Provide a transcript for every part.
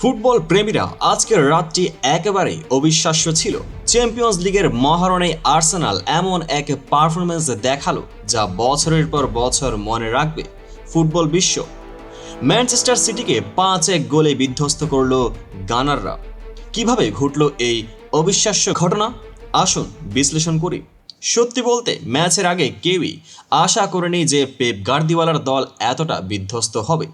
Football প্রেমীরা আজকের রাতটি একেবারেই অবিশ্বাস্য ছিল। চ্যাম্পিয়ন্স লিগের মহারণে আর্সেনাল এমন এক পারফরমেন্স দেখাল যা বছরের পর বছর মনে রাখবে ফুটবল বিশ্ব। ম্যানচেস্টার সিটিকে পাঁচ এক গোলে বিধ্বস্ত করল গানাররা। কীভাবে ঘটল এই অবিশ্বাস্য ঘটনা? আসুন বিশ্লেষণ করি। সত্যি বলতে ম্যাচের আগে কেউই আশা করেনি যে পেপ গার্দিওয়ালার দল এতটা বিধ্বস্ত হবে।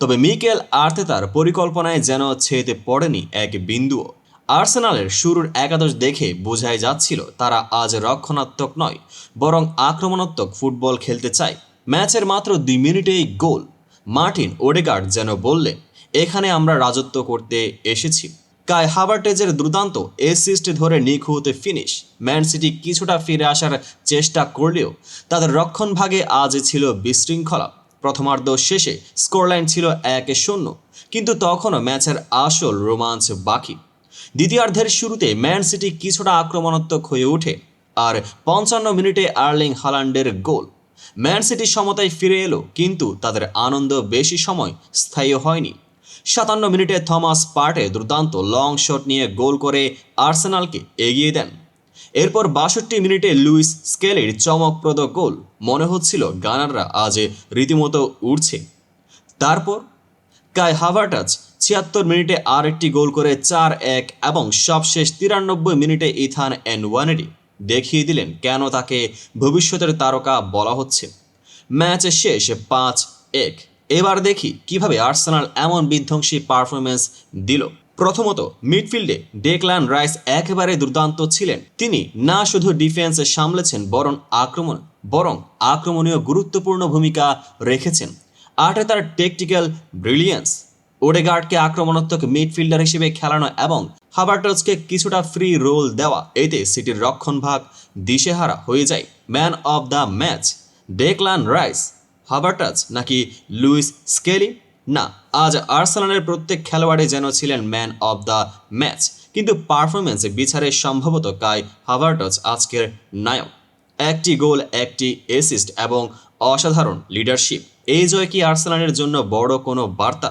তবে মিকেল আর্তেতার পরিকল্পনায় যেন ছেতে পড়েনি এক বিন্দুও। আর্সেনালের শুরুর একাদশ দেখে বোঝাই যাচ্ছিল তারা আজ রক্ষণাত্মক নয়, বরং আক্রমণাত্মক ফুটবল খেলতে চায়। ম্যাচের মাত্র দুই মিনিটেই গোল। মার্টিন ওডেগার্ড যেন বললেন, এখানে আমরা রাজত্ব করতে এসেছি। কায় হাবার্টেজের দুর্দান্ত এসিস্ট ধরে নিখুঁত ফিনিশ। ম্যান সিটি কিছুটা ফিরে আসার চেষ্টা করলেও তাদের রক্ষণভাগে আজ ছিল বিশৃঙ্খলা। প্রথমার্ধ শেষে স্কোরলাইন ছিল এক শূন্য, কিন্তু তখনও ম্যাচের আসল রোমাঞ্চ বাকি। দ্বিতীয়ার্ধের শুরুতে ম্যান সিটি কিছুটা আক্রমণাত্মক হয়ে ওঠে, আর পঞ্চান্ন মিনিটে আর্লিং হালান্ডের গোল। ম্যান সিটি সমতায় ফিরে এলো, কিন্তু তাদের আনন্দ বেশি সময় স্থায়ী হয়নি। সাতান্ন মিনিটে থমাস পার্টে দুর্দান্ত লং শট নিয়ে গোল করে আর্সেনালকে এগিয়ে দেন। এরপর বাষট্টি মিনিটে লুইস স্কেলের চমকপ্রদ গোল, মনে হচ্ছিল গানাররা আজ রীতিমতো উড়ছে। তারপর, কাই হাভার্টাজ ছিয়াত্তর মিনিটে আর একটি গোল করে চার এক এবং সবশেষ তিরানব্বই মিনিটে ইথান এন ওয়ানেডি দেখিয়ে দিলেন কেন তাকে ভবিষ্যতের তারকা বলা হচ্ছে। ম্যাচ শেষ পাঁচ এক। এবার দেখি কীভাবে আর্সেনাল এমন বিধ্বংসী পারফরমেন্স দিল। প্রথমত, মিডফিল্ডে ডেকলান রাইস একেবারে দুর্দান্ত ছিলেন। তিনি না শুধু ডিফেন্স সামলেছেন বরং আক্রমণ, বরং আক্রমণীয় গুরুত্বপূর্ণ ভূমিকা রেখেছেন। আটে তার টেকটিক্যাল ব্রিলিয়েন্স, ওডেগার্ডকে আক্রমণাত্মক মিডফিল্ডার হিসেবে খেলানো এবং হাবার্টসকে কিছুটা ফ্রি রোল দেওয়া, এতে সিটির রক্ষণভাগ দিশেহারা হয়ে যায়। Man of the match, Declan Rice Havertz নাকি লুইস স্কেলি? না, আজ আর্সেনালের প্রত্যেক খেলোয়াড়ই যেন ছিলেন ম্যান অব দ্য ম্যাচ কিন্তু পারফরমেন্সে বিচারে সম্ভবত কাই হাভার্টজ আজকের নায়ক। একটি গোল, একটি এসিস্ট এবং অসাধারণ লিডারশিপ এই জয় কি আর্সেনালের জন্য বড় কোনো বার্তা?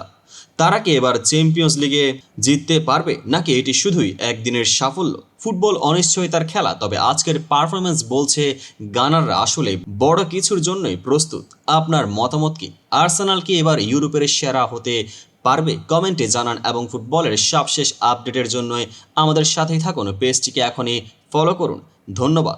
তারা কি এবার চ্যাম্পিয়ন্স লিগে জিততে পারবে? নাকি এটি শুধুই একদিনের সাফল্য? ফুটবল অনিশ্চয়তার খেলা, তবে আজকের পারফরমেন্স বলছে গানাররা আসলে বড় কিছুর জন্যই প্রস্তুত। আপনার মতামত কি? আর্সেনাল কি এবার ইউরোপের সেরা হতে পারবে? কমেন্টে জানান এবং ফুটবলের সবশেষ আপডেটের জন্য আমাদের সাথেই থাকুন। পেজটিকে এখনই ফলো করুন। ধন্যবাদ।